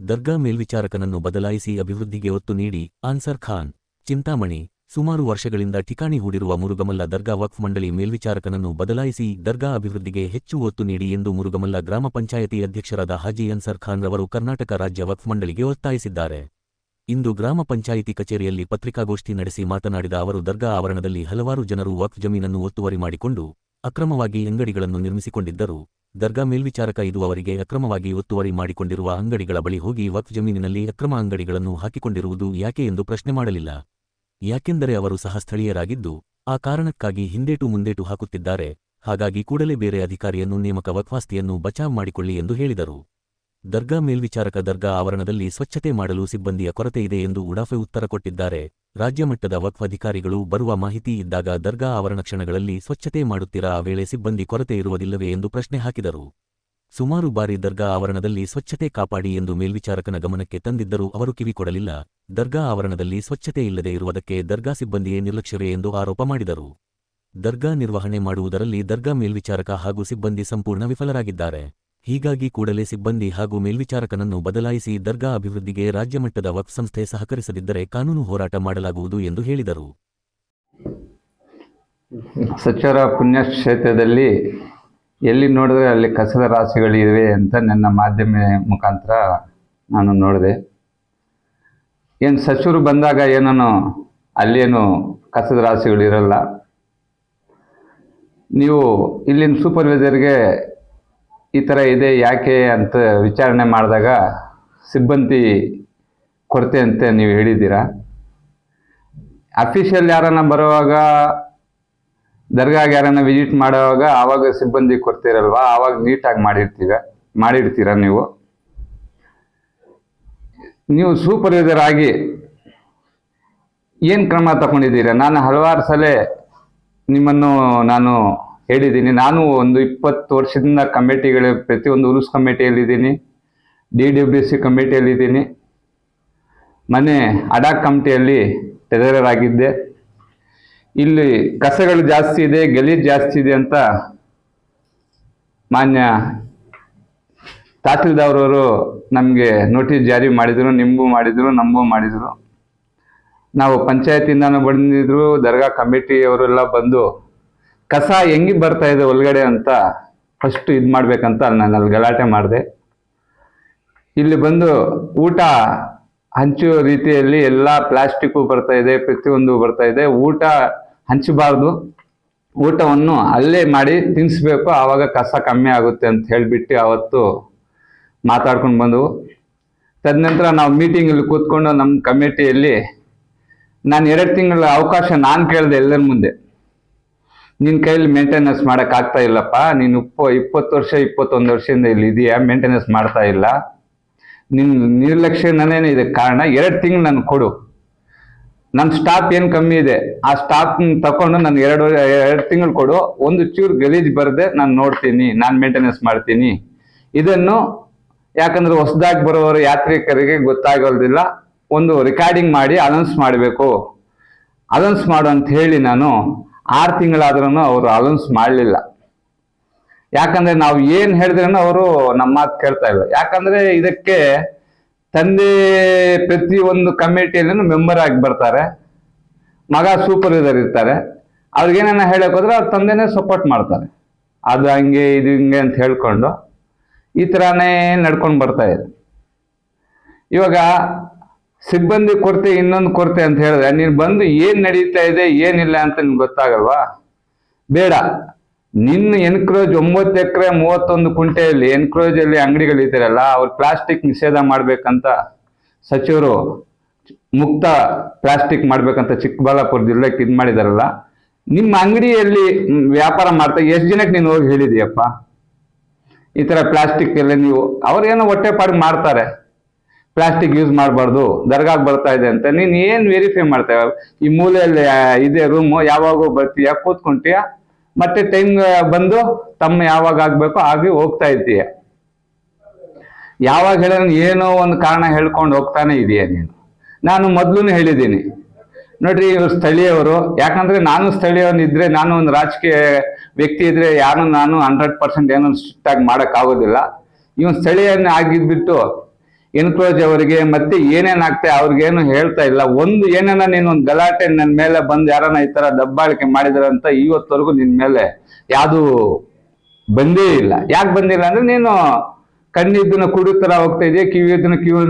ದರ್ಗಾ ಮೇಲ್ವಿಚಾರಕನನ್ನು ಬದಲಾಯಿಸಿ ಅಭಿವೃದ್ಧಿಗೆ ಒತ್ತು ನೀಡಿ ಆನ್ಸರ್ ಖಾನ್, ಚಿಂತಾಮಣಿ, ಸುಮಾರು ವರ್ಷಗಳಿಂದ ಠಿಕಾಣಿ ಹೂಡಿರುವ ಮುರುಗಮಲ್ಲ ದರ್ಗಾ ವಕ್ಫ್ ಮಂಡಳಿ ಮೇಲ್ವಿಚಾರಕನನ್ನು ಬದಲಾಯಿಸಿ ದರ್ಗಾ ಅಭಿವೃದ್ಧಿಗೆ ಹೆಚ್ಚು ಒತ್ತು ನೀಡಿ ಎಂದು ಮುರುಗಮಲ್ಲ ಗ್ರಾಮ ಪಂಚಾಯತಿ ಅಧ್ಯಕ್ಷರಾದ ಹಾಜಿ ಅನ್ಸರ್ ಖಾನ್ ರವರು ಕರ್ನಾಟಕ ರಾಜ್ಯ ವಕ್ಫ್ ಮಂಡಳಿಗೆ ಒತ್ತಾಯಿಸಿದ್ದಾರೆ. ಇಂದು ಗ್ರಾಮ ಪಂಚಾಯಿತಿ ಕಚೇರಿಯಲ್ಲಿ ಪತ್ರಿಕಾಗೋಷ್ಠಿ ನಡೆಸಿ ಮಾತನಾಡಿದ ಅವರು, ದರ್ಗಾ ಆವರಣದಲ್ಲಿ ಹಲವಾರು ಜನರು ವಕ್ಫ್ ಜಮೀನನ್ನು ಒತ್ತುವರಿ ಮಾಡಿಕೊಂಡು ಅಕ್ರಮವಾಗಿ ಅಂಗಡಿಗಳನ್ನು ನಿರ್ಮಿಸಿಕೊಂಡಿದ್ದರು. ದರ್ಗಾ ಮೇಲ್ವಿಚಾರಕ ಇದು ಅವರಿಗೆ ಅಕ್ರಮವಾಗಿ ಒತ್ತುವರಿ ಮಾಡಿಕೊಂಡಿರುವ ಅಂಗಡಿಗಳ ಬಳಿ ಹೋಗಿ ವಕ್ಫ್ ಜಮೀನಿನಲ್ಲಿ ಅಕ್ರಮ ಅಂಗಡಿಗಳನ್ನು ಹಾಕಿಕೊಂಡಿರುವುದು ಯಾಕೆ ಎಂದು ಪ್ರಶ್ನೆ ಮಾಡಲಿಲ್ಲ. ಯಾಕೆಂದರೆ ಅವರು ಸಹ ಸ್ಥಳೀಯರಾಗಿದ್ದು, ಆ ಕಾರಣಕ್ಕಾಗಿ ಹಿಂದೇಟು ಮುಂದೇಟು ಹಾಕುತ್ತಿದ್ದಾರೆ, ಹಾಗಾಗಿ ಕೂಡಲೇ ಬೇರೆ ಅಧಿಕಾರಿಯನ್ನು ನೇಮಕ ವಕ್ಫಾಸ್ತಿಯನ್ನು ಬಚಾವ್ ಮಾಡಿಕೊಳ್ಳಿ ಎಂದು ಹೇಳಿದರು. ದರ್ಗಾ ಮೇಲ್ವಿಚಾರಕ ದರ್ಗಾ ಆವರಣದಲ್ಲಿ ಸ್ವಚ್ಛತೆ ಮಾಡಲು ಸಿಬ್ಬಂದಿಯ ಕೊರತೆ ಇದೆ ಎಂದು ಉಡಾಫೆ ಉತ್ತರ ಕೊಟ್ಟಿದ್ದಾರೆ. ರಾಜ್ಯಮಟ್ಟದ ವಕ್ಫ್ ಅಧಿಕಾರಿಗಳು ಬರುವ ಮಾಹಿತಿ ಇದ್ದಾಗ ದರ್ಗಾ ಆವರಣ ಕ್ಷಣಗಳಲ್ಲಿ ಸ್ವಚ್ಛತೆ ಮಾಡುತ್ತಿರ ಆ ವೇಳೆ ಸಿಬ್ಬಂದಿ ಕೊರತೆ ಇರುವುದಿಲ್ಲವೇ ಎಂದು ಪ್ರಶ್ನೆ ಹಾಕಿದರು. ಸುಮಾರು ಬಾರಿ ದರ್ಗಾ ಆವರಣದಲ್ಲಿ ಸ್ವಚ್ಛತೆ ಕಾಪಾಡಿ ಎಂದು ಮೇಲ್ವಿಚಾರಕನ ಗಮನಕ್ಕೆ ತಂದಿದ್ದರೂ ಅವರು ಕಿವಿಕೊಡಲಿಲ್ಲ ದರ್ಗಾ ಆವರಣದಲ್ಲಿ ಸ್ವಚ್ಛತೆ ಇಲ್ಲದೆ ಇರುವುದಕ್ಕೆ ದರ್ಗಾ ಸಿಬ್ಬಂದಿಯೇ ನಿರ್ಲಕ್ಷ್ಯವೇ ಎಂದು ಆರೋಪ ಮಾಡಿದರು. ದರ್ಗಾ ನಿರ್ವಹಣೆ ಮಾಡುವುದರಲ್ಲಿ ದರ್ಗಾ ಮೇಲ್ವಿಚಾರಕ ಹಾಗೂ ಸಿಬ್ಬಂದಿ ಸಂಪೂರ್ಣ ವಿಫಲರಾಗಿದ್ದಾರೆ. ಹೀಗಾಗಿ ಕೂಡಲೇ ಸಿಬ್ಬಂದಿ ಹಾಗೂ ಮೇಲ್ವಿಚಾರಕನನ್ನು ಬದಲಾಯಿಸಿ ದರ್ಗಾ ಅಭಿವೃದ್ಧಿಗೆ ರಾಜ್ಯಮಟ್ಟದ ವಕ್ಫ್ ಸಂಸ್ಥೆ ಸಹಕರಿಸದಿದ್ದರೆ ಕಾನೂನು ಹೋರಾಟ ಮಾಡಲಾಗುವುದು ಎಂದು ಹೇಳಿದರು. ಸಚಿವರ ಪುಣ್ಯಕ್ಷೇತ್ರದಲ್ಲಿ ಎಲ್ಲಿ ನೋಡಿದ್ರೆ ಅಲ್ಲಿ ಕಸದ ರಾಶಿಗಳಿವೆ ಅಂತ ನನ್ನ ಮಾಧ್ಯಮ ಮುಖಾಂತರ ನಾನು ನೋಡಿದೆ. ಏನು ಸಚಿವರು ಬಂದಾಗ ಏನೋ ಅಲ್ಲೇನು ಕಸದ ರಾಶಿಗಳಿರಲ್ಲ. ನೀವು ಇಲ್ಲಿನ ಸೂಪರ್ವೈಸರ್ಗೆ ಈ ಥರ ಇದೆ, ಯಾಕೆ ಅಂತ ವಿಚಾರಣೆ ಮಾಡಿದಾಗ ಸಿಬ್ಬಂದಿ ಕೊರತೆ ಅಂತ ನೀವು ಹೇಳಿದ್ದೀರಾ? ಅಫಿಷಿಯಲ್ ಯಾರನ್ನ ಬರುವಾಗ, ದರ್ಗಾಗೆ ಯಾರನ್ನ ವಿಸಿಟ್ ಮಾಡುವಾಗ ಆವಾಗ ಸಿಬ್ಬಂದಿ ಕೊರತೆ ಇರಲ್ವಾ? ಆವಾಗ ನೀಟಾಗಿ ಮಾಡಿರ್ತೀವ ಮಾಡಿರ್ತೀರ ನೀವು? ನೀವು ಸೂಪರ್ವೈಸರ್ ಆಗಿ ಏನು ಕ್ರಮ ತಗೊಂಡಿದ್ದೀರಾ? ನಾನು ಹಲವಾರು ಸಲ ನಿಮ್ಮನ್ನು ನಾನು ಹೇಳಿದ್ದೀನಿ. ನಾನು ಒಂದು ಇಪ್ಪತ್ತು ವರ್ಷದಿಂದ ಕಮಿಟಿಗಳ, ಪ್ರತಿಯೊಂದು ಉರುಸ್ ಕಮಿಟಿಯಲ್ಲಿದ್ದೀನಿ. ಡಿ ಡಬ್ಲ್ಯೂ ಸಿ ಕಮಿಟಿಯಲ್ಲಿದ್ದೀನಿ. ಮನೆ ಅಡಾಕ್ ಕಮಿಟಿಯಲ್ಲಿ ಟ್ರೆಜರರ್ ಆಗಿದ್ದೆ ಇಲ್ಲಿ ಕಸಗಳು ಜಾಸ್ತಿ ಇದೆ, ಗಲೀಜ್ ಜಾಸ್ತಿ ಇದೆ ಅಂತ ಮಾನ್ಯ ತಹಸೀಲ್ದಾರ್ರವರು ನಮಗೆ ನೋಟಿಸ್ ಜಾರಿ ಮಾಡಿದರು ನಿಮಗೂ ಮಾಡಿದರು ನಮಗೂ ಮಾಡಿದರು. ನಾವು ಪಂಚಾಯತಿಂದನೂ ಬಂದಿದ್ರು, ದರ್ಗಾ ಕಮಿಟಿಯವರೆಲ್ಲ ಬಂದು ಕಸ ಹೆಂಗೆ ಬರ್ತಾ ಇದೆ ಒಳಗಡೆ ಅಂತ ಫಸ್ಟ್ ಇದು ಮಾಡ್ಬೇಕಂತ ನಾನು ಅಲ್ಲಿ ಗಲಾಟೆ ಮಾಡಿದೆ. ಇಲ್ಲಿ ಬಂದು ಊಟ ಹಂಚುವ ರೀತಿಯಲ್ಲಿ ಎಲ್ಲ ಪ್ಲಾಸ್ಟಿಕ್ಕು ಬರ್ತಾ ಇದೆ, ಪ್ರತಿಯೊಂದು ಬರ್ತಾ ಇದೆ. ಊಟ ಹಂಚಬಾರ್ದು. ಊಟವನ್ನು ಅಲ್ಲೇ ಮಾಡಿ ತಿನ್ನಿಸ್ಬೇಕು ಆವಾಗ ಕಸ ಕಮ್ಮಿ ಆಗುತ್ತೆ ಅಂತ ಹೇಳಿಬಿಟ್ಟು ಅವತ್ತು ಮಾತಾಡ್ಕೊಂಡು ಬಂದವು. ತದನಂತರ ನಾವು ಮೀಟಿಂಗಲ್ಲಿ ಕೂತ್ಕೊಂಡು ನಮ್ಮ ಕಮಿಟಿಯಲ್ಲಿ ನಾನು ಎರಡು ತಿಂಗಳ ಅವಕಾಶ ನಾನು ಕೇಳಿದೆ ಎಲ್ಲರ ಮುಂದೆ. ನಿನ್ನ ಕೈಯಲ್ಲಿ ಮೇಂಟೆನೆನ್ಸ್ ಮಾಡೋಕ್ಕಾಗ್ತಾ ಇಲ್ಲಪ್ಪ. ನೀನು ಉಪ್ಪ, ಇಪ್ಪತ್ತು ವರ್ಷ, ಇಪ್ಪತ್ತೊಂದು ವರ್ಷದಿಂದ ಇಲ್ಲಿ ಇದೆಯಾ ಮೇಂಟೆನೆನ್ಸ್ ಮಾಡ್ತಾ ಇಲ್ಲ. ನಿನ್ ನಿರ್ಲಕ್ಷ್ಯನೇ ಇದಕ್ಕೆ ಕಾರಣ, ಎರಡು ತಿಂಗಳು ನಾನು ಕೊಡು. ನನ್ನ ಸ್ಟಾಕ್ ಏನು ಕಮ್ಮಿ ಇದೆ, ಆ ಸ್ಟಾಕ್ ತಕೊಂಡು ನಾನು ಎರಡು ಎರಡು ತಿಂಗಳು ಕೊಡು. ಒಂದು ಚೂರು ಗಲೀಜ್ ಬರದೆ ನಾನು ನೋಡ್ತೀನಿ, ನಾನು ಮೇಂಟೆನೆನ್ಸ್ ಮಾಡ್ತೀನಿ. ಇದನ್ನು ಯಾಕಂದ್ರೆ ಹೊಸದಾಗಿ ಬರೋರು ಯಾತ್ರಿಕರಿಗೆ ಗೊತ್ತಾಗೋದಿಲ್ಲ. ಒಂದು ರೆಕಾರ್ಡಿಂಗ್ ಮಾಡಿ ಅನೌನ್ಸ್ ಮಾಡಬೇಕು. ಅನೌನ್ಸ್ ಮಾಡು ಅಂತ ಹೇಳಿ ನಾನು ಆರು ತಿಂಗಳಾದ್ರೂ ಅವರು ಅಲೌನ್ಸ್ ಮಾಡಲಿಲ್ಲ. ಯಾಕಂದ್ರೆ ನಾವು ಏನು ಹೇಳಿದ್ರೂ ಅವರು ನಮ್ಮ ಮಾತು ಕೇಳ್ತಾ ಇಲ್ಲ. ಯಾಕಂದ್ರೆ ಇದಕ್ಕೆ ತಂದೆ ಪ್ರತಿ ಒಂದು ಕಮಿಟಿಯಲ್ಲೂ ಮೆಂಬರ್ ಆಗಿ ಬರ್ತಾರೆ. ಮಗ ಸೂಪರ್ವೈಸರ್ ಇರ್ತಾರೆ. ಅವ್ರಿಗೇನ ಹೇಳಕ್ ಹೋದ್ರೆ ಅವ್ರ ತಂದೆನೇ ಸಪೋರ್ಟ್ ಮಾಡ್ತಾರೆ. ಅದು ಹಂಗೆ, ಇದು ಹಿಂಗೆ ಅಂತ ಹೇಳ್ಕೊಂಡು ಈ ಥರನೇ ನಡ್ಕೊಂಡು ಬರ್ತಾ ಇದೆ. ಇವಾಗ ಸಿಬ್ಬಂದಿ ಕೊರತೆ, ಇನ್ನೊಂದು ಕೊರತೆ ಅಂತ ಹೇಳಿದ್ರೆ, ನೀನು ಬಂದು ಏನು ನಡೀತಾ ಇದೆ, ಏನಿಲ್ಲ ಅಂತ ನಿನ್ಗೆ ಗೊತ್ತಾಗಲ್ವಾ? ಬೇಡ. ನಿನ್ನ ಎನ್ಕ್ರೋಜ್ ಒಂಬತ್ತು ಎಕರೆ, ಮೂವತ್ತೊಂದು ಕುಂಟೆಯಲ್ಲಿ ಎನ್ಕ್ರೋಜ್ ಅಲ್ಲಿ ಅಂಗಡಿಗಳಿದ್ದಾರಲ್ಲ ಅವ್ರು ಪ್ಲಾಸ್ಟಿಕ್ ನಿಷೇಧ ಮಾಡ್ಬೇಕಂತ ಸಚಿವರು, ಮುಕ್ತ ಪ್ಲಾಸ್ಟಿಕ್ ಮಾಡ್ಬೇಕಂತ ಚಿಕ್ಕಬಳ್ಳಾಪುರ ಜಿಲ್ಲೆಗೆ ಇದು ಮಾಡಿದಾರಲ್ಲ, ನಿಮ್ಮ ಅಂಗಡಿಯಲ್ಲಿ ವ್ಯಾಪಾರ ಮಾಡ್ತಾ, ಎಷ್ಟು ಜನಕ್ಕೆ ನೀನು ಹೋಗಿ ಹೇಳಿದೀಯಪ್ಪ? ಈ ಥರ ಪ್ಲಾಸ್ಟಿಕ್ ಎಲ್ಲ ನೀವು ಅವ್ರೇನೋ ಪಾಡಿಗೆ ಮಾಡ್ತಾರೆ. ಪ್ಲಾಸ್ಟಿಕ್ ಯೂಸ್ ಮಾಡಬಾರ್ದು, ದರ್ಗಾಗ್ ಬರ್ತಾ ಇದೆ ಅಂತ. ನೀನ್ ಏನ್ ವೆರಿಫೈ ಮಾಡ್ತಾ ಈ ಮೂಲೆಯಲ್ಲಿ ಇದೆ ರೂಮು ಯಾವಾಗ ಬರ್ತೀಯ? ಕೂತ್ಕೊಂತೀಯ? ಮತ್ತೆ ಟೈಮ್ ಬಂದು ತಮ್ಮ ಯಾವಾಗ ಆಗ್ಬೇಕು ಆಗಿ ಹೋಗ್ತಾ ಇದ್ದೀಯ. ಯಾವಾಗ ಹೇಳೋ ಏನೋ ಒಂದು ಕಾರಣ ಹೇಳ್ಕೊಂಡು ಹೋಗ್ತಾನೆ ಇದೀಯ ನೀನು. ನಾನು ಮೊದ್ಲು ಹೇಳಿದ್ದೀನಿ. ನೋಡ್ರಿ, ಇವ್ರು ಸ್ಥಳೀಯವರು. ಯಾಕಂದ್ರೆ ನಾನು ಸ್ಥಳೀಯವನಿದ್ರೆ ನಾನು ಒಂದು ರಾಜಕೀಯ ವ್ಯಕ್ತಿ ಇದ್ರೆ ಯಾರು ನಾನು ಹಂಡ್ರೆಡ್ ಪರ್ಸೆಂಟ್ ಏನೋ ಸ್ಟ್ರಿಕ್ಟ್ ಆಗಿ ಮಾಡಕ್ ಆಗೋದಿಲ್ಲ ಇವನ್ ಸ್ಥಳೀಯನ ಆಗಿದ್ಬಿಟ್ಟು ಎನ್ಕ್ರೋಜ್ ಅವರಿಗೆ ಮತ್ತೆ ಏನೇನ್ ಆಗ್ತಾ ಅವ್ರಿಗೇನು ಹೇಳ್ತಾ ಇಲ್ಲ. ಒಂದು ಏನೇನ ನೀನು ಒಂದು ಗಲಾಟೆ ನನ್ನ ಮೇಲೆ ಬಂದು ಯಾರನ್ನ ಈ ತರ ದಬ್ಬಾಳಿಕೆ ಮಾಡಿದಾರೆ ಅಂತ ಇವತ್ತವರೆಗೂ ನಿನ್ ಮೇಲೆ ಯಾವುದು ಬಂದೇ ಇಲ್ಲ. ಯಾಕೆ ಬಂದಿಲ್ಲ ಅಂದ್ರೆ ನೀನು ಕಣ್ಣಿದ್ದನ್ನ ಕುಡಿ ತರ ಹೋಗ್ತಾ ಇದೆಯಾ ಕಿವಿಯದನ್ನ ಕಿವಿ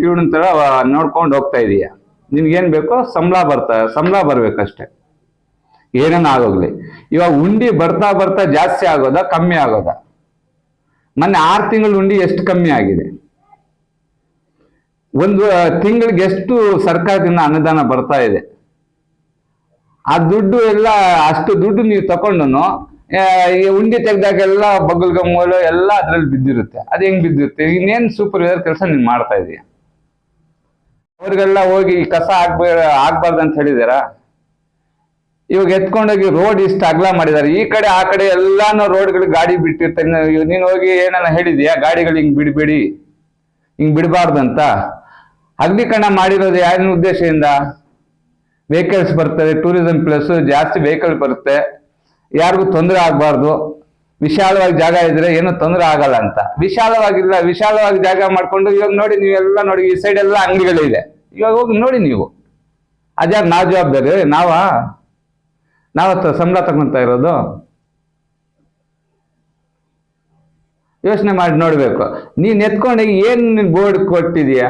ಕಿವಿನ ತರ ನೋಡ್ಕೊಂಡು ಹೋಗ್ತಾ ಇದೀಯ. ನಿನ್ಗೇನ್ ಬೇಕೋ ಸಂಬಳ ಬರ್ತಾ, ಸಂಬಳ ಬರ್ಬೇಕಷ್ಟೆ. ಏನೇನ ಆಗೋಗ್ಲಿ. ಇವಾಗ ಉಂಡಿ ಬರ್ತಾ ಬರ್ತಾ ಜಾಸ್ತಿ ಆಗೋದಾ, ಕಮ್ಮಿ ಆಗೋದಾ? ಮೊನ್ನೆ ಆರು ತಿಂಗಳು ಉಂಡಿ ಎಷ್ಟು ಕಮ್ಮಿ ಆಗಿದೆ? ಒಂದು ತಿಂಗಳಿಗೆ ಎಷ್ಟು ಸರ್ಕಾರದಿಂದ ಅನುದಾನ ಬರ್ತಾ ಇದೆ? ಆ ದುಡ್ಡು ಎಲ್ಲ, ಅಷ್ಟು ದುಡ್ಡು ನೀವು ತಗೊಂಡು ಈ ಉಂಡಿ ತೆಗ್ದಾಗೆಲ್ಲ ಬಗಲ್ ಮೂಲು ಎಲ್ಲ ಅದ್ರಲ್ಲಿ ಬಿದ್ದಿರುತ್ತೆ. ಅದು ಹೆಂಗ್ ಬಿದ್ದಿರುತ್ತೆ? ಇನ್ನೇನ್ ಸೂಪರ್ವೈಸರ್ ಕೆಲಸ ನೀನ್ ಮಾಡ್ತಾ ಇದೀಯಾ? ಅವ್ರಿಗೆಲ್ಲ ಹೋಗಿ ಕಸ ಆಗ್ಬೇ ಆಗ್ಬಾರ್ದು ಅಂತ ಹೇಳಿದಾರ ಇವಾಗ ಎತ್ಕೊಂಡೋಗಿ ರೋಡ್ ಇಷ್ಟು ಅಗಲ ಮಾಡಿದ್ದಾರೆ ಈ ಕಡೆ, ಆ ಕಡೆ ಎಲ್ಲಾನು ರೋಡ್ಗಳಿಗೆ ಗಾಡಿ ಬಿಟ್ಟಿರ್ತಾರೆ ನೀನು- ಹೋಗಿ ಏನಾನ ಹೇಳಿದ್ಯಾ ಗಾಡಿಗಳು ಹಿಂಗ್ ಬಿಡಬೇಡಿ. ಹಿಂಗ್ ಬಿಡಬಾರ್ದಂತ ಅಗ್ನಿಕರಣ ಮಾಡಿರೋದು ಯಾರಿನ ಉದ್ದೇಶದಿಂದ? ವೆಹಿಕಲ್ಸ್ ಬರ್ತದೆ ಟೂರಿಸಂ ಪ್ಲಸ್ ಜಾಸ್ತಿ ವೆಹಿಕಲ್ ಬರುತ್ತೆ. ಯಾರಿಗೂ ತೊಂದರೆ ಆಗಬಾರ್ದು. ವಿಶಾಲವಾಗಿ ಜಾಗ ಇದ್ರೆ ಏನು ತೊಂದರೆ ಆಗಲ್ಲ ಅಂತ. ವಿಶಾಲವಾಗಿಲ್ಲ, ವಿಶಾಲವಾಗಿ ಜಾಗ ಮಾಡಿಕೊಂಡು ಇವಾಗ ನೋಡಿ ನೀವೆಲ್ಲ ನೋಡಿ, ಈ ಸೈಡ್ ಎಲ್ಲ ಅಂಗಡಿಗಳಿದೆ. ಇವಾಗ ಹೋಗಿ ನೋಡಿ ನೀವು. ಅದ್ಯಾರು ನಾವು ಜವಾಬ್ದಾರಿ? ನಾವಾ? ನಾವತ್ತ ಸಂಬಳ ತಗೊಂತ ಇರೋದು. ಯೋಚನೆ ಮಾಡಿ ನೋಡ್ಬೇಕು. ನೀನ್ ಎತ್ಕೊಂಡು ಏನ್ ಬೋರ್ಡ್ ಕೊಟ್ಟಿದೀಯ?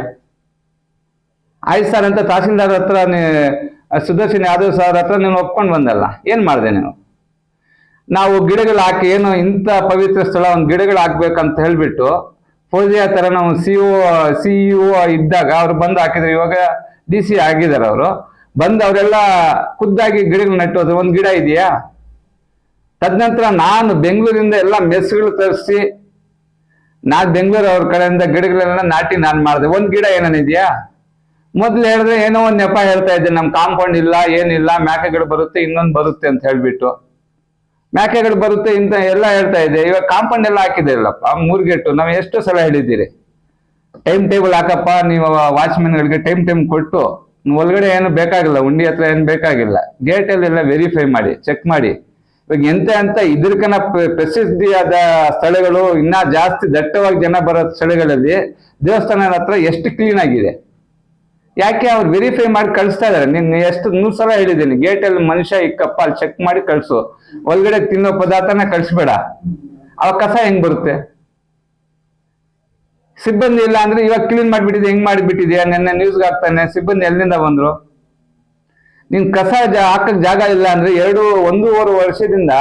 ಆಯ್ತು ಸರ್ ಅಂತ ತಹಸೀಲ್ದಾರ್ ಹತ್ರ ಸುದರ್ಶನ್ ಯಾದವ್ ಸರ್ ಹತ್ರ ನೀನು ಒಪ್ಕೊಂಡು ಬಂದಲ್ಲ, ಏನ್ ಮಾಡಿದೆ ನೀವು? ನಾವು ಗಿಡಗಳು ಹಾಕಿ, ಏನು ಇಂಥ ಪವಿತ್ರ ಸ್ಥಳ, ಒಂದು ಗಿಡಗಳು ಹಾಕ್ಬೇಕಂತ ಹೇಳ್ಬಿಟ್ಟು, ಫೌಜಿಯ ತರ ನಾವು ಸಿ ಒ ಸಿ ಇದ್ದಾಗ ಅವ್ರು ಬಂದು ಹಾಕಿದ್ರು, ಇವಾಗ ಡಿ ಸಿ ಆಗಿದ್ದಾರೆ ಅವರು. ಬಂದು ಅವರೆಲ್ಲ ಖುದ್ದಾಗಿ ಗಿಡಗಳು ನೆಟ್ಟೋದು ಒಂದು ಗಿಡ ಇದೆಯಾ? ತದನಂತರ ನಾನು ಬೆಂಗಳೂರಿಂದ ಎಲ್ಲ ಮೆಸ್ಗಳು ತರಿಸಿ, ನಾನು ಬೆಂಗಳೂರು ಅವ್ರ ಕಡೆಯಿಂದ ಗಿಡಗಳೆಲ್ಲ ನಾಟಿ ನಾನು ಮಾಡಿದೆ. ಒಂದು ಗಿಡ ಏನೇನಿದೆಯಾ ಮೊದ್ಲು ಹೇಳಿದ್ರೆ ಏನೋ ಒಂದ್ ನೆಪ ಹೇಳ್ತಾ ಇದ್ದೆ, ನಮ್ ಕಾಂಪೌಂಡ್ ಇಲ್ಲ, ಏನಿಲ್ಲ ಮ್ಯಾಕೆಗಳು ಬರುತ್ತೆ, ಇನ್ನೊಂದು ಬರುತ್ತೆ ಅಂತ ಹೇಳ್ಬಿಟ್ಟು. ಮ್ಯಾಕೆಗಳು ಬರುತ್ತೆ ಇಂತ ಎಲ್ಲ ಹೇಳ್ತಾ ಇದ್ದೆ. ಇವಾಗ ಕಾಂಪೌಂಡ್ ಎಲ್ಲ ಹಾಕಿದಿರಲ್ಲಪ್ಪ ಮೂರ್ಗೆಟ್ಟು, ನಾವು ಎಷ್ಟು ಸಲ ಹೇಳಿದ್ದೀರಿ? ಟೈಮ್ ಟೇಬಲ್ ಹಾಕಪ್ಪ, ನೀವು ವಾಚ್ಮೆನ್ಗಳಿಗೆ ಟೈಮ್ ಟೈಮ್ ಕೊಟ್ಟು ಒಳಗಡೆ ಏನು ಬೇಕಾಗಿಲ್ಲ, ಉಂಡಿ ಹತ್ರ ಏನು ಬೇಕಾಗಿಲ್ಲ. ಗೇಟಲ್ಲೆಲ್ಲ ವೆರಿಫೈ ಮಾಡಿ ಚೆಕ್ ಮಾಡಿ. ಇವಾಗ ಎಂತ ಅಂತ ಇದ್ರಕನ ಪ್ರಸಿದ್ಧಿಯಾದ ಸ್ಥಳಗಳು ಇನ್ನ ಜಾಸ್ತಿ ದಟ್ಟವಾಗಿ ಜನ ಬರೋ ಸ್ಥಳಗಳಲ್ಲಿ ದೇವಸ್ಥಾನದ ಹತ್ರ ಎಷ್ಟು ಕ್ಲೀನ್ ಆಗಿದೆ. ಯಾಕೆ ಅವ್ರು ವೆರಿಫೈ ಮಾಡಿ ಕಳಿಸ್ತಾ ಇದಾರೆ? ನಿನ್ ಎಷ್ಟು ನೂರ್ ಸಲ ಹೇಳಿದ್ದೀನಿ ಅಲ್ಲಿ ಮನುಷ್ಯ ಇಕ್ಕಪ್ಪ ಅಲ್ಲಿ ಚೆಕ್ ಮಾಡಿ ಕಳ್ಸು. ಒಳಗಡೆ ತಿನ್ನೋ ಪದಾರ್ಥನ ಕಳಿಸ್ಬೇಡ. ಅವ ಕಸ ಹೆಂಗ್ ಬರುತ್ತೆ? ಸಿಬ್ಬಂದಿ ಇಲ್ಲ ಅಂದ್ರೆ ಇವಾಗ ಕ್ಲೀನ್ ಮಾಡ್ಬಿಟ್ಟಿದೆ ಹೆಂಗ್ ಮಾಡಿಬಿಟ್ಟಿದ್ಯಾ? ನಿನ್ನೆ ನ್ಯೂಸ್ಗೆ ಹಾಕ್ತಾನೆ, ಸಿಬ್ಬಂದಿ ಎಲ್ಲಿಂದ ಬಂದ್ರು? ನಿನ್ ಕಸ ಹಾಕಕ್ ಜಾಗ ಇಲ್ಲ ಅಂದ್ರೆ ಎರಡು, ಒಂದೂವರೆ ವರ್ಷದಿಂದ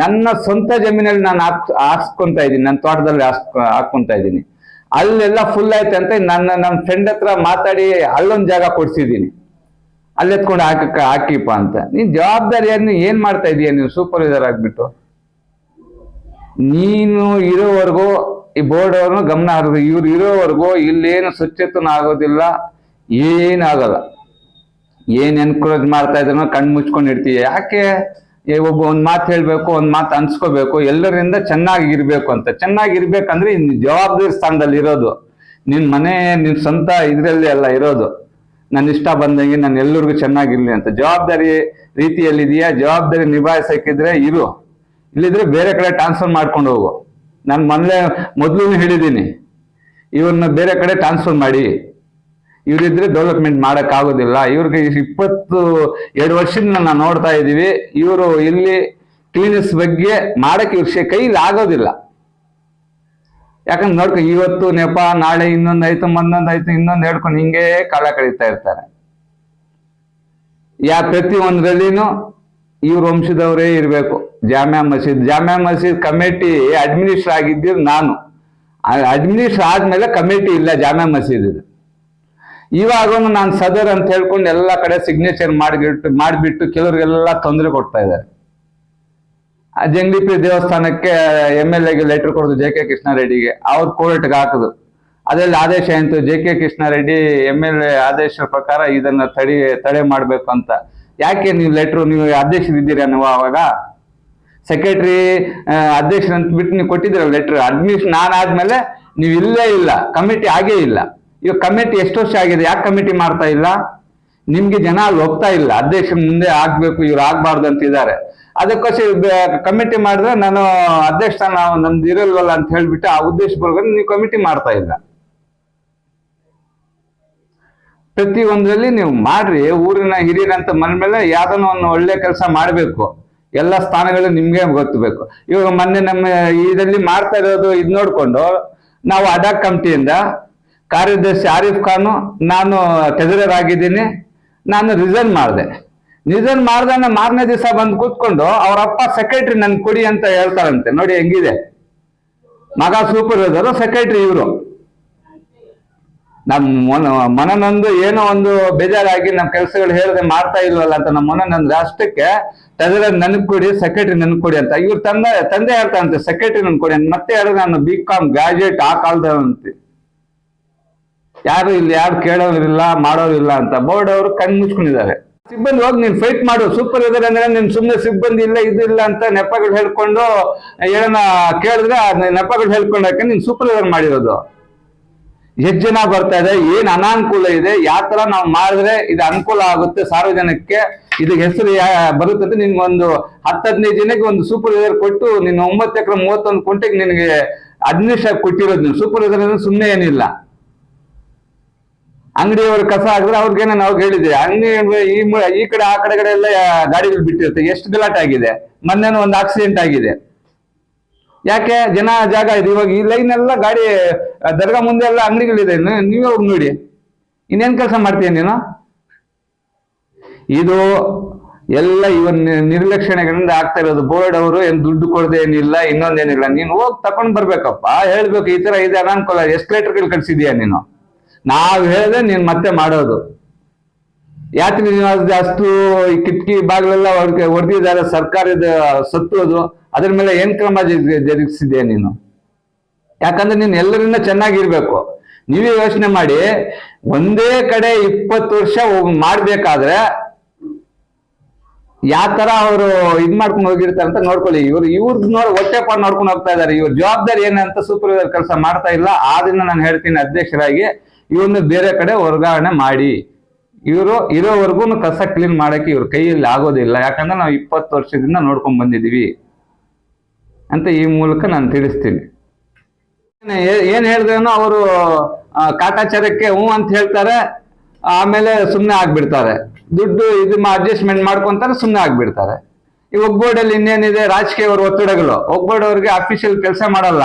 ನನ್ನ ಸ್ವಂತ ಜಮೀನಲ್ಲಿ ನಾನು ಹಾಕ್ ಹಾಕ್ಸ್ಕೊಂತ ಇದ್ದೀನಿ ನನ್ನ ತೋಟದಲ್ಲಿ ಹಾಕ್ಸ್ಕೊ ಹಾಕೊಂತ ಇದ್ದೀನಿ ಅಲ್ಲೆಲ್ಲ ಫುಲ್ ಆಯ್ತು ಅಂತ ನನ್ನ ನಮ್ಮ ಫ್ರೆಂಡ್ ಹತ್ರ ಮಾತಾಡಿ ಅಲ್ಲೊಂದು ಜಾಗ ಕೊಡ್ಸಿದ್ದೀನಿ. ಅಲ್ಲೆತ್ಕೊಂಡು ಹಾಕಕ್ಕ, ಹಾಕಿಪ್ಪ ಅಂತ. ನೀನ್ ಜವಾಬ್ದಾರಿಯನ್ನು ಏನ್ ಮಾಡ್ತಾ ಇದೀಯ? ನೀವು ಸೂಪರ್ವೈಸರ್ ಆಗ್ಬಿಟ್ಟು. ನೀನು ಇರೋವರೆಗೂ ಈ ಬೋರ್ಡ್ ಅವ್ರನ್ನು ಗಮನ ಹರಿದು, ಇವ್ರು ಇರೋವರೆಗೂ ಇಲ್ಲೇನು ಸ್ವಚ್ಛತನ ಆಗೋದಿಲ್ಲ ಏನಾಗಲ್ಲ ಏನ್ ಎನ್ಕರೇಜ್ ಮಾಡ್ತಾ ಇದ್ರು ಕಣ್ಣು ಮುಚ್ಕೊಂಡು ಇರ್ತೀಯ ಯಾಕೆ? ಒಬ್ಬ ಒಂದ್ ಮಾತು ಹೇಳ್ಬೇಕು, ಒಂದ್ ಮಾತು ಅನ್ಸ್ಕೋಬೇಕು, ಎಲ್ಲರಿಂದ ಚೆನ್ನಾಗಿ ಇರ್ಬೇಕು ಅಂತ. ಚೆನ್ನಾಗಿ ಇನ್ ಜವಾಬ್ದಾರಿ ಸ್ಥಾನದಲ್ಲಿ ಇರೋದು. ನಿನ್ ಮನೆ, ನಿನ್ ಸ್ವಂತ ಇದ್ರಲ್ಲಿ ಎಲ್ಲ ಇರೋದು. ನನ್ನ ಇಷ್ಟ ಬಂದಂಗೆ ನಾನು ಎಲ್ಲರಿಗೂ ಚೆನ್ನಾಗಿರ್ಲಿ ಅಂತ. ಜವಾಬ್ದಾರಿ ರೀತಿಯಲ್ಲಿ ಇದೆಯಾ ಜವಾಬ್ದಾರಿ ನಿಭಾಯಿಸಕ್ಕಿದ್ರೆ ಇರು. ಇಲ್ಲಿದ್ರೆ ಬೇರೆ ಕಡೆ ಟ್ರಾನ್ಸ್ಫರ್ ಮಾಡ್ಕೊಂಡು ಹೋಗು. ನಾನು ಮೊದಲೇ ಮೊದಲು ಹೇಳಿದ್ದೀನಿ ಇವನ್ನ ಬೇರೆ ಕಡೆ ಟ್ರಾನ್ಸ್ಫರ್ ಮಾಡಿ. ಇವರಿದ್ರೆ ಡೆವಲಪ್ಮೆಂಟ್ ಮಾಡಕ್ ಆಗೋದಿಲ್ಲ ಇವ್ರಿಗೆ ಇಪ್ಪತ್ತು ಎರಡು ವರ್ಷದಿಂದ ನಾವು ನೋಡ್ತಾ ಇದೀವಿ ಇವರು ಇಲ್ಲಿ ಕ್ಲೀನೆಸ್ ಬಗ್ಗೆ ಮಾಡಕ್ ಇವ್ರ ಕೈಲಿ ಆಗೋದಿಲ್ಲ. ಯಾಕಂದ್ರೆ ನೋಡ್ಕೊ, ಇವತ್ತು ನೆಪ, ನಾಳೆ ಇನ್ನೊಂದು ಆಯ್ತು, ಮೊನ್ನೊಂದು ಆಯ್ತು, ಇನ್ನೊಂದು ಹೇಳ್ಕೊಂಡು ಹಿಂಗೆ ಕಾಲ ಕಳೀತಾ ಇರ್ತಾರೆ. ಯಾ ಪ್ರತಿ ಒಂದ್ರಲ್ಲಿನೂ ಇವ್ರ ವಂಶದವರೇ ಇರಬೇಕು. ಜಾಮ್ಯಾ ಮಸೀದ್. ಜಾಮ್ಯಾ ಮಸೀದ್ ಕಮಿಟಿ ಅಡ್ಮಿನಿಸ್ಟ್ರ್ ಆಗಿದ್ದು ನಾನು. ಅಡ್ಮಿನಿಸ್ಟ್ರ್ ಆದ್ಮೇಲೆ ಕಮಿಟಿ ಇಲ್ಲ ಜಾಮ್ಯಾ ಮಸೀದ್ ಇವಾಗೂ ನಾನು ಸದರ್ ಅಂತ ಹೇಳ್ಕೊಂಡು ಎಲ್ಲ ಕಡೆ ಸಿಗ್ನೇಚರ್ ಮಾಡಿಬಿಟ್ಟು ಮಾಡಿಬಿಟ್ಟು ಕೆಲವರಿಗೆಲ್ಲ ತೊಂದರೆ ಕೊಡ್ತಾ ಇದ್ದಾರೆ. ಆ ಜಂಗ್ಲಿಪಿ ದೇವಸ್ಥಾನಕ್ಕೆ ಎಂ ಎಲ್ ಎಗೆ ಲೆಟರ್ ಕೊಡೋದು ಜೆ ಕೆ ಕೃಷ್ಣಾರೆಡ್ಡಿಗೆ. ಅವ್ರು ಕೋರ್ಟ್ಗೆ ಹಾಕುದು. ಅದರಲ್ಲಿ ಆದೇಶ ಆಯಿತು J K Krishna Reddy M L A ಆದೇಶ ಪ್ರಕಾರ ಇದನ್ನ ತಡೆ ತಡೆ ಮಾಡಬೇಕು ಅಂತ. ಯಾಕೆ ನೀವು ಲೆಟ್ರು ನೀವು ಅಧ್ಯಕ್ಷರಿದ್ದೀರಾ ನೀವು ಅವಾಗ? ಸೆಕ್ರೆಟ್ರಿ ಅಧ್ಯಕ್ಷರಂತ ಬಿಟ್ಟು ನೀವು ಕೊಟ್ಟಿದ್ದೀರ ಲೆಟ್ರ್ ಅಡ್ಮಿಷನ್ ನಾನು ಆದ್ಮೇಲೆ ನೀವು ಇಲ್ಲೇ ಇಲ್ಲ. ಕಮಿಟಿ ಆಗೇ ಇಲ್ಲ. ಇವಾಗ ಕಮಿಟಿ ಎಷ್ಟು ವರ್ಷ ಆಗಿದೆ? ಯಾಕೆ ಕಮಿಟಿ ಮಾಡ್ತಾ ಇಲ್ಲ? ನಿಮ್ಗೆ ಜನ ಅಲ್ಲಿ ಹೋಗ್ತಾ ಇಲ್ಲ. ಅಧ್ಯಕ್ಷ ಮುಂದೆ ಆಗ್ಬೇಕು, ಇವ್ರು ಆಗ್ಬಾರ್ದು ಅಂತಿದ್ದಾರೆ ಅದಕ್ಕೋಸ್ಕರ ಕಮಿಟಿ ಮಾಡಿದ್ರೆ ನಾನು ಅಧ್ಯಕ್ಷ ನಾವು ನಮ್ದು ಇರಲ್ವಲ್ಲ ಅಂತ ಹೇಳ್ಬಿಟ್ಟು ಆ ಉದ್ದೇಶ ಉದ್ದೇಶಪೂರ್ವಕ ನೀವು ಕಮಿಟಿ ಮಾಡ್ತಾ ಇಲ್ಲ. ಪ್ರತಿ ಒಂದ್ರಲ್ಲಿ ನೀವು ಮಾಡ್ರಿ. ಊರಿನ ಹಿರಿಯರಂತ ಮನ ಮೇಲೆ ಯಾವ್ದನ್ನ ಒಂದು ಒಳ್ಳೆ ಕೆಲಸ ಮಾಡಬೇಕು. ಎಲ್ಲ ಸ್ಥಾನಗಳು ನಿಮ್ಗೆ ಗೊತ್ತಬೇಕು. ಇವಾಗ ಮೊನ್ನೆ ನಮ್ಮ ಇದರಲ್ಲಿ ಮಾಡ್ತಾ ಇರೋದು ಇದು ನೋಡ್ಕೊಂಡು, ನಾವು ಅಡಾಕ್ ಕಮಿಟಿಯಿಂದ ಕಾರ್ಯದರ್ಶಿ ಆರಿಫ್ ಖಾನು, ನಾನು ಟ್ರೆಜರರ್ ಆಗಿದ್ದೀನಿ ನಾನು ರಿಸೈನ್ ಮಾಡಿದೆ. ರಿಸೈನ್ ಮಾಡ್ದೆ ಮಾರನೇ ದಿವಸ ಬಂದು ಕೂತ್ಕೊಂಡು ಅವ್ರ ಅಪ್ಪ ಸೆಕ್ರೆಟರಿ ನನ್ ಕೊಡಿ ಅಂತ ಹೇಳ್ತಾರಂತೆ. ನೋಡಿ ಹೆಂಗಿದೆ. ಮಗ ಸೂಪರ್ವೈಸರ್ ಸೆಕ್ರೆಟರಿ ಇವರು. ನಮ್ ಮೊನ, ಮನನೊಂದು ಏನೋ ಒಂದು ಬೇಜಾರಾಗಿ ನಮ್ ಕೆಲಸಗಳು ಹೇಳದೆ ಮಾಡ್ತಾ ಇಲ್ವಲ್ಲ ಅಂತ ನಮ್ಮ ಮನನೊಂದು ಅಷ್ಟಕ್ಕೆ ಟ್ರೆಜರರ್ ನನ್ಗ್ ಕೊಡಿ ಸೆಕ್ರೆಟರಿ ನನ್ಗ್ ಕೊಡಿ ಅಂತ. ಇವ್ರು ತಂದೆ ತಂದೆ ಹೇಳ್ತಾರಂತೆ ಸೆಕ್ರೆಟರಿ ನನ್ ಕೊಡಿ ಅಂತ. ಮತ್ತೆ ಹೇಳಿದ್ರೆ ನಾನು ಬಿ ಕಾಮ್ ಗ್ರಾಜುಯೇಟ್ ಆ ಕಾಲದಂತೆ ಯಾರು ಇಲ್ಲಿ ಯಾರು ಕೇಳೋರಿಲ್ಲ ಮಾಡೋರಿಲ್ಲ ಅಂತ ಬೋರ್ಡ್ ಅವರು ಕಣ್ ಮುಚ್ಕೊಂಡಿದ್ದಾರೆ. ಸಿಬ್ಬಂದಿ ಹೋಗಿ ನೀನ್ ಫೈಟ್ ಮಾಡು ಸೂಪರ್ ಇದಾರೆ ಅಂದ್ರೆ ನಿನ್ ಸುಮ್ಮನೆ ಸಿಬ್ಬಂದಿ ಇಲ್ಲ, ಇದು ಇಲ್ಲ ಅಂತ ನೆಪಗಳು ಹೇಳ್ಕೊಂಡು ಏನ ಕೇಳಿದ್ರೆ ನೆಪಗಳು ಹೇಳ್ಕೊಂಡಕ್ಕೆ ನೀನ್ ಸೂಪರ್ ಇದಾರೆ ಮಾಡಿರೋದು. ಎಷ್ಟು ಜನ ಬರ್ತಾ ಇದೆ, ಏನ್ ಅನಾನುಕೂಲ ಇದೆ, ಯಾವ ತರ ನಾವು ಮಾಡಿದ್ರೆ ಇದು ಅನುಕೂಲ ಆಗುತ್ತೆ ಸಾರ್ವಜನಿಕಕ್ಕೆ, ಇದಕ್ಕೆ ಹೆಸರು ಬರುತ್ತೆ ಅಂತ ನಿನ್ಗೆ ಒಂದು ಹತ್ತು, ಹದಿನೈದು ಜನಕ್ಕೆ ಒಂದು ಸೂಪರ್ ಇದರ್ ಕೊಟ್ಟು, ನಿನ್ನ ಒಂಬತ್ತು ಎಕರೆ ಮೂವತ್ತೊಂದು ಕುಂಟೆಗೆ ನಿನಗೆ ಅಡ್ಮಿನಿಸ್ಟ್ರೇಟ್ ಕೊಟ್ಟಿರೋದು ನೀನು. ಸೂಪರ್ ಇದರ್ ಸುಮ್ಮನೆ ಏನಿಲ್ಲ. ಅಂಗಡಿಯವರು ಕಸ ಹಾಕಿದ್ರೆ ಅವ್ರಿಗೇನೆ ನಾವು ಹೇಳಿದ್ವಿ ಅಂಗಡಿ ಈ ಈ ಕಡೆ, ಆ ಕಡೆ ಕಡೆ ಎಲ್ಲ ಗಾಡಿಗಳು ಬಿಟ್ಟಿರುತ್ತೆ, ಎಷ್ಟು ಗಲಾಟೆ ಆಗಿದೆ? ಮೊನ್ನೆನೂ ಒಂದು ಆಕ್ಸಿಡೆಂಟ್ ಆಗಿದೆ. ಯಾಕೆ? ಜನ ಜಾಗ ಇದೆ, ಇವಾಗ ಈ ಲೈನ್ ಎಲ್ಲ ಗಾಡಿ, ದರ್ಗಾ ಮುಂದೆ ಎಲ್ಲ ಅಂಗಡಿಗಳಿದೆ ನೀವೇ ಹೋಗಿ ನೋಡಿ. ಇನ್ನೇನ್ ಕೆಲಸ ಮಾಡ್ತೀಯ ನೀನು? ಇದು ಎಲ್ಲ ಇವನ್ ನಿರ್ಲಕ್ಷಣೆಗಳಿಂದ ಆಗ್ತಾ ಇರೋದು. ಬೋರ್ಡ್ ಅವರು ಏನ್ ದುಡ್ಡು ಕೊಡದೆ ಏನಿಲ್ಲ, ಇನ್ನೊಂದೇನಿಲ್ಲ. ನೀನು ಹೋಗಿ ತಕೊಂಡ್ ಬರ್ಬೇಕಪ್ಪ. ಹೇಳ್ಬೇಕು, ಈ ತರ ಇದೆ, ಅನಾನುಕೂಲ. ಎಸ್ಕಲೇಟರ್ಗಳು ಕಳ್ಸಿದ್ಯಾ ನೀನು? ನಾವ್ ಹೇಳಿದ್ರೆ ನೀನು ಮತ್ತೆ ಮಾಡೋದು. ಯಾತ್ರಿ ನಿವಾಸದ ಅಷ್ಟು ಈ ಕಿಟಕಿ ಬಾಗಿಲೆಲ್ಲ ಹೊಡೆದಿದ್ದಾರೆ ಸರ್ಕಾರದ ಸತ್ತು ಅದು. ಅದ್ರ ಮೇಲೆ ಏನ್ ಕ್ರಮ ಜರುಗಿಸಿದೆ ನೀನು? ಯಾಕಂದ್ರೆ ನೀನು ಎಲ್ಲರಿಂದ ಚೆನ್ನಾಗಿರ್ಬೇಕು. ನೀವೇ ಯೋಚನೆ ಮಾಡಿ, ಒಂದೇ ಕಡೆ ಇಪ್ಪತ್ತು ವರ್ಷ ಮಾಡ್ಬೇಕಾದ್ರೆ ಯಾವ ತರ ಅವರು ಇದ್ ಮಾಡ್ಕೊಂಡು ಹೋಗಿರ್ತಾರೆ ಅಂತ ನೋಡ್ಕೊಳ್ಳಿ. ಇವ್ರು ಇವ್ರದ್ದು ನೋಡ್ ಹೊಟ್ಟೆ ಪಾಡ್ ನೋಡ್ಕೊಂಡು ಹೋಗ್ತಾ ಇದಾರೆ. ಇವ್ರ ಜವಾಬ್ದಾರಿ ಏನಂತ ಸೂಪರ್ವೈಸರ್ ಕೆಲಸ ಮಾಡ್ತಾ ಇಲ್ಲ. ಆದ್ರಿಂದ ನಾನು ಹೇಳ್ತೀನಿ ಅಧ್ಯಕ್ಷರಾಗಿ ಇವ್ರನ್ನ ಬೇರೆ ಕಡೆ ವರ್ಗಾವಣೆ ಮಾಡಿ. ಇವರು ಇರೋವರೆಗೂ ಕಸ ಕ್ಲೀನ್ ಮಾಡಕ್ಕೆ ಇವ್ರ ಕೈಯಲ್ಲಿ ಆಗೋದಿಲ್ಲ. ಯಾಕಂದ್ರೆ ನಾವು ಇಪ್ಪತ್ತು ವರ್ಷದಿಂದ ನೋಡ್ಕೊಂಡ್ ಬಂದಿದೀವಿ. ಅಂತ ಈ ಮೂಲಕ ನಾನು ತಿಳಿಸ್ತೀನಿ. ಏನ್ ಹೇಳಿದ್ರೇನೋ ಅವರು ಕಾಟಾಚಾರಕ್ಕೆ ಹ್ಞೂ ಅಂತ ಹೇಳ್ತಾರೆ. ಆಮೇಲೆ ಸುಮ್ಮನೆ ಆಗ್ಬಿಡ್ತಾರೆ. ದುಡ್ಡು ಇದು ಅಡ್ಜಸ್ಟ್ಮೆಂಟ್ ಮಾಡ್ಕೊಂತಾರೆ ಸುಮ್ಮನೆ ಆಗ್ಬಿಡ್ತಾರೆ. ಈ ಒಗ್ಬೋರ್ಡಲ್ಲಿ ಇನ್ನೇನಿದೆ, ರಾಜಕೀಯ ಅವ್ರ ಒತ್ತಡಗಳು. ಒಗ್ಬೋರ್ಡ್ ಅವ್ರಿಗೆ ಅಫಿಷಿಯಲ್ ಕೆಲಸ ಮಾಡಲ್ಲ.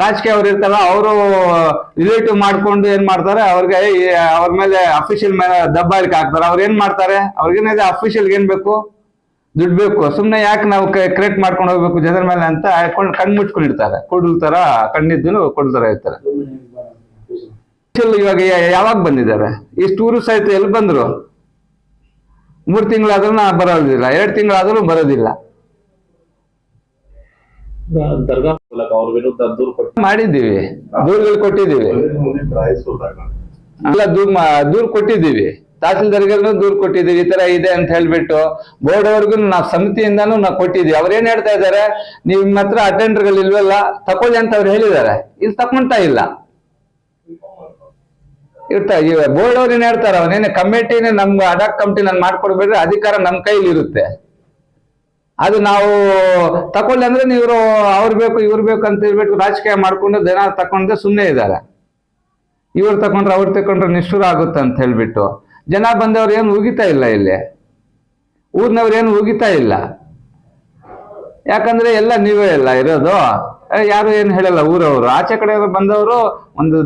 ರಾಜಕೀಯ ಅವ್ರು ಇರ್ತಾರ, ಅವರು ರಿಲೇಟಿವ್ ಮಾಡ್ಕೊಂಡು ಏನ್ ಮಾಡ್ತಾರೆ, ಅವ್ರಿಗೆ ಈ ಅವ್ರ ಮೇಲೆ ಅಫಿಷಿಯಲ್ ಮೇಲೆ ದಬ್ಬಾಳಿಕೆ ಹಾಕ್ತಾರೆ. ಅವ್ರು ಏನ್ ಮಾಡ್ತಾರೆ ಅವ್ರಿಗೇನಿದೆ ಅಫಿಷಿಯಲ್ಗೆ ಏನ್ ಬೇಕು? ದುಡ್ಡು ಬೇಕು. ಸುಮ್ಮನೆ ಯಾಕೆ ನಾವು ಕ್ರಿಯೇಟ್ ಮಾಡ್ಕೊಂಡು ಹೋಗ್ಬೇಕು ಜನರ ಮೇಲೆ ಅಂತ ಹಾಕೊಂಡು ಕಣ್ಣು ಮುಚ್ಕೊಂಡಿರ್ತಾರೆ. ಕೊಡ್ತಾರ ತರ ಕಣ್ಣಿದ್ದು ಕೊಡ್ತಾರ ತರ ಇರ್ತಾರೆ. ಇವಾಗ ಯಾವಾಗ ಬಂದಿದ್ದಾರೆ? ಇಷ್ಟು ಟೂರಿಸ್ ಸಹಿತ ಎಲ್ಲಿ ಬಂದ್ರು? ಮೂರು ತಿಂಗಳಾದ್ರೂ ಬರೋದಿಲ್ಲ, ಎರಡು ತಿಂಗಳಾದ್ರೂ ಬರೋದಿಲ್ಲ. ದರ್ಗಾ ಮೂಲಕ ಅವ್ರ ವಿರುದ್ಧ ದೂರು ಕೊಟ್ಟು ಮಾಡಿದ್ದೀವಿ. ದೂರುಗಳು ಕೊಟ್ಟಿದ್ದೀವಿ. ಅಲ್ಲ ದೂರ್ ದೂರು ಕೊಟ್ಟಿದ್ದೀವಿ. ತಹಸೀಲ್ದಾರ್ಗೂ ದೂರ್ ಕೊಟ್ಟಿದ್ದೀವಿ. ಈ ತರ ಇದೆ ಅಂತ ಹೇಳ್ಬಿಟ್ಟು ಬೋರ್ಡ್ ಅವ್ರಿಗೂ ನಾವು ಸಮಿತಿಯಿಂದಾನು ನಾವು ಕೊಟ್ಟಿದ್ದೀವಿ. ಅವ್ರೇನ್ ಹೇಳ್ತಾ ಇದಾರೆ ನಿಮ್ಮ ಹತ್ರ ಅಟೆಂಡರ್ಗಳು ಇಲ್ವಲ್ಲ ತಕೊಳ್ಳಿ ಅಂತ ಅವ್ರು ಹೇಳಿದ್ದಾರೆ. ಇಲ್ಲಿ ತಕೊಂತಾ ಇಲ್ಲ. ಇರ್ತಾ ಬೋರ್ಡ್ ಅವ್ರು ಏನ್ ಹೇಳ್ತಾರ? ಅವನೇನೆ ಕಮಿಟಿನೇ ನಮ್ಗೆ ಅಡಾಕ್ ಕಮಿಟಿ ನಾನು ಮಾಡ್ಕೊಡ್ಬೇಡ್ರಿ ಅಧಿಕಾರ ನಮ್ ಕೈಲಿ ಇರುತ್ತೆ ಅದು ನಾವು ತಕೊಳ್ಳಿ ಅಂದ್ರೆ ನೀವು ಅವ್ರು ಬೇಕು, ಇವ್ರು ಬೇಕು ಅಂತ ಹೇಳ್ಬಿಟ್ಟು ರಾಜಕೀಯ ಮಾಡ್ಕೊಂಡು ಜನ ತಕೊಂಡ್ರೆ ಸುಮ್ಮನೆ ಇದ್ದಾರೆ. ಇವ್ರು ತಕೊಂಡ್ರೆ ಅವ್ರು ತಕೊಂಡ್ರೆ ನಿಷ್ಠುರ ಆಗುತ್ತೆ ಅಂತ ಹೇಳ್ಬಿಟ್ಟು. ಜನ ಬಂದವ್ರು ಏನು ಉಗಿತಾ ಇಲ್ಲ ಇಲ್ಲಿ. ಊರಿನವ್ರು ಏನು ಉಗಿತಾ ಇಲ್ಲ. ಯಾಕಂದ್ರೆ ಎಲ್ಲ ನೀವೇ ಇಲ್ಲ ಇರೋದು. ಯಾರು ಏನು ಹೇಳಲ್ಲ ಊರವರು. ಆಚೆ ಕಡೆ ಬಂದವರು ಒಂದು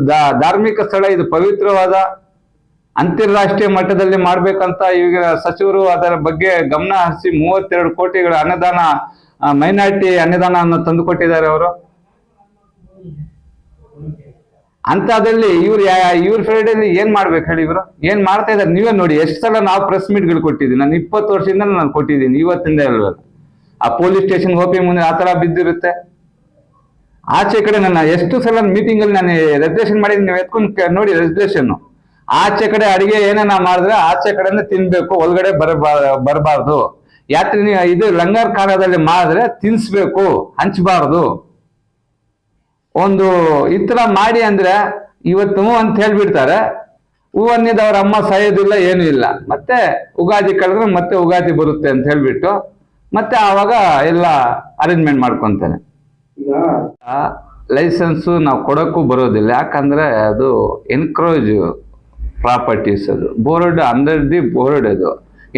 ಧಾರ್ಮಿಕ ಸ್ಥಳ, ಇದು ಪವಿತ್ರವಾದ ಅಂತಾರಾಷ್ಟ್ರೀಯ ಮಟ್ಟದಲ್ಲಿ ಮಾಡ್ಬೇಕಂತ ಈಗ ಸಚಿವರು ಅದರ ಬಗ್ಗೆ ಗಮನ ಹರಿಸಿ ಮೂವತ್ತೆರಡು ಕೋಟಿಗಳ ಅನ್ನದಾನ ಮೈನಾರಿಟಿ ಅನುದಾನವನ್ನು ತಂದು ಕೊಟ್ಟಿದ್ದಾರೆ ಅವರು. ಅಂತದಲ್ಲಿ ಇವ್ರು ಇವ್ರ ಫೀಲ್ಡಲ್ಲಿ ಏನ್ ಮಾಡ್ಬೇಕು ಹೇಳಿ ಇವರು? ಏನ್ ಮಾಡ್ತಾ ಇದಾರೆ ನೀವೇ ನೋಡಿ, ಎಷ್ಟು ಸಲ ನಾವು ಪ್ರೆಸ್ ಮೀಟ್ಗಳು ಕೊಟ್ಟಿದ್ದೀನಿ ನಾನು ಇಪ್ಪತ್ತು ವರ್ಷದಿಂದ ನಾನು ಕೊಟ್ಟಿದ್ದೀನಿ, ಇವತ್ತಿಂದ ಅಲ್ವಲ್ಲ ಆ ಪೊಲೀಸ್ ಸ್ಟೇಷನ್ ಹೋಗಿ ಮುಂದೆ ಆ ತರ ಬಿದ್ದಿರುತ್ತೆ. ಆಚೆ ಕಡೆ ನನ್ನ, ಎಷ್ಟು ಸಲ ಮೀಟಿಂಗ್ ಅಲ್ಲಿ ನಾನು ರೆಸಲ್ಯೂಷನ್ ಮಾಡಿದ್ದೀನಿ, ನೀವು ಎತ್ಕೊಂಡು ನೋಡಿ ರೆಸಲ್ಯೂಷನ್ ಆಚೆ ಕಡೆ ಅಡಿಗೆ ಏನೇನ ಮಾಡಿದ್ರೆ ಆಚೆ ಕಡೆನೆ ತಿನ್ಬೇಕು ಒಳಗಡೆ ಬರಬಾರ ಬರಬಾರ್ದು. ಯಾತ್ರೆ ಇದು ಲಂಗರ್ ಕಾಲದಲ್ಲಿ ಮಾಡಿದ್ರೆ ತಿನ್ಸ್ಬೇಕು ಹಂಚಬಾರ್ದು. ಒಂದು ಈ ತರ ಮಾಡಿ ಅಂದ್ರೆ ಇವತ್ತು ಅಂತ ಹೇಳ್ಬಿಡ್ತಾರೆ. ಹೂವನ್ನಿದ ಅವ್ರ ಅಮ್ಮ ಸಾಯೋದಿಲ್ಲ ಏನೂ ಇಲ್ಲ. ಮತ್ತೆ ಉಗಾದಿ ಕಳೆದ್ರೆ ಮತ್ತೆ ಉಗಾದಿ ಬರುತ್ತೆ ಅಂತ ಹೇಳ್ಬಿಟ್ಟು ಮತ್ತೆ ಆವಾಗ ಎಲ್ಲ ಅರೇಂಜ್ಮೆಂಟ್ ಮಾಡ್ಕೊಂತಾನೆ. ಲೈಸೆನ್ಸು ನಾವು ಕೊಡೋಕ್ಕೂ ಬರೋದಿಲ್ಲ ಯಾಕಂದ್ರೆ ಅದು ಎನ್ಕ್ರೋಜ್ ಪ್ರಾಪರ್ಟೀಸ್ ಅದು. ಬೋರ್ಡ್ ಅಂಡರ್ ದಿ ಬೋರ್ಡ್ ಅದು.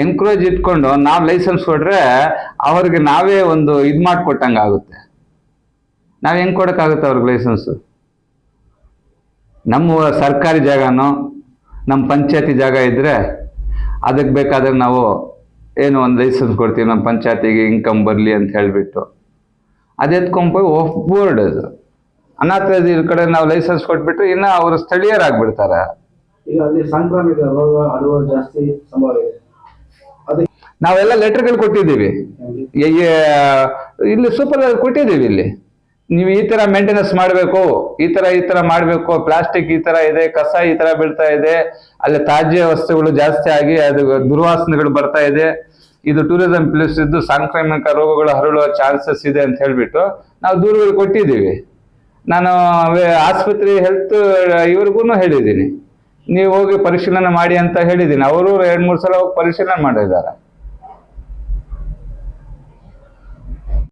ಎನ್ಕ್ರೋಜ್ ಇಟ್ಕೊಂಡು ನಾವು ಲೈಸೆನ್ಸ್ ಕೊಟ್ರೆ ಅವ್ರಿಗೆ ನಾವೇ ಒಂದು ಇದು ಮಾಡಿಕೊಟ್ಟಂಗೆ ಆಗುತ್ತೆ. ನಾವು ಹೆಂಗೆ ಕೊಡೋಕ್ಕಾಗುತ್ತೆ ಅವ್ರಿಗೆ ಲೈಸೆನ್ಸು ನಮ್ಮ ಸರ್ಕಾರಿ ಜಾಗನೋ, ನಮ್ಮ ಪಂಚಾಯತಿ ಜಾಗ ಇದ್ದರೆ ಅದಕ್ಕೆ ಬೇಕಾದ್ರೆ ನಾವು ಏನು ಒಂದು ಲೈಸೆನ್ಸ್ ಕೊಡ್ತೀವಿ, ನಮ್ಮ ಪಂಚಾಯತಿಗೆ ಇನ್ಕಮ್ ಬರಲಿ ಅಂತ ಹೇಳಿಬಿಟ್ಟು. ಅದು ಓಫ್ ಆಫ್ ಬೋರ್ಡ್ ಅದು. ಅನಾಥರಾದಿ ಕಡೆ ನಾವು ಲೈಸೆನ್ಸ್ ಕೊಟ್ಬಿಟ್ಟು ಇನ್ನು ಅವರು ಸ್ಥಳೀಯರಾಗ್ಬಿಡ್ತಾರೆ. ಈಗ ಅಲ್ಲಿ ಸಾಂಕ್ರಾಮಿಕ ರೋಗ ಹರಡುವ ಜಾಸ್ತಿ ಸಂಭವ ಇದೆ. ಅದಕ್ಕೆ ನಾವೆಲ್ಲ ಲೆಟರ್ಗಳು ಕೊಟ್ಟಿದ್ದೀವಿ. ಇಲ್ಲಿ ಸೂಪರ್ ಕೊಟ್ಟಿದ್ದೀವಿ ಇಲ್ಲಿ. ನೀವು ಈ ತರ ಮೇಂಟೆನೆನ್ಸ್ ಮಾಡಬೇಕು ಈ ತರ ಈ ತರ ಮಾಡಬೇಕು ಪ್ಲಾಸ್ಟಿಕ್ ಈ ತರ ಇದೆ ಕಸ ಈ ತರ ಬೀಳ್ತಾ ಇದೆ ಅಲ್ಲಿ ತಾಜ್ಯ ವಸ್ತುಗಳು ಜಾಸ್ತಿ ಆಗಿ ಅದು ದುರ್ವಾಸನೆಗಳು ಬರ್ತಾ ಇದೆ. ಇದು ಟೂರಿಸಂ ಪ್ಲೇಸ್ ಇದ್ದು ಸಾಂಕ್ರಾಮಿಕ ರೋಗಗಳು ಹರಡುವ ಚಾನ್ಸಸ್ ಇದೆ ಅಂತ ಹೇಳ್ಬಿಟ್ಟು ನಾವು ದೂರುಗಳು ಕೊಟ್ಟಿದ್ದೀವಿ. ನಾನು ಆಸ್ಪತ್ರೆ ಹೆಲ್ತ್ ಇವ್ರಿಗೂ ಹೇಳಿದ್ದೀನಿ. ನೀವು ಹೋಗಿ ಪರಿಶೀಲನೆ ಮಾಡಿ ಅಂತ ಹೇಳಿದ್ದೀನಿ. ಅವರು ಎರಡು ಮೂರು ಸಲ ಹೋಗಿ ಪರಿಶೀಲನೆ ಮಾಡಿದ್ದಾರೆ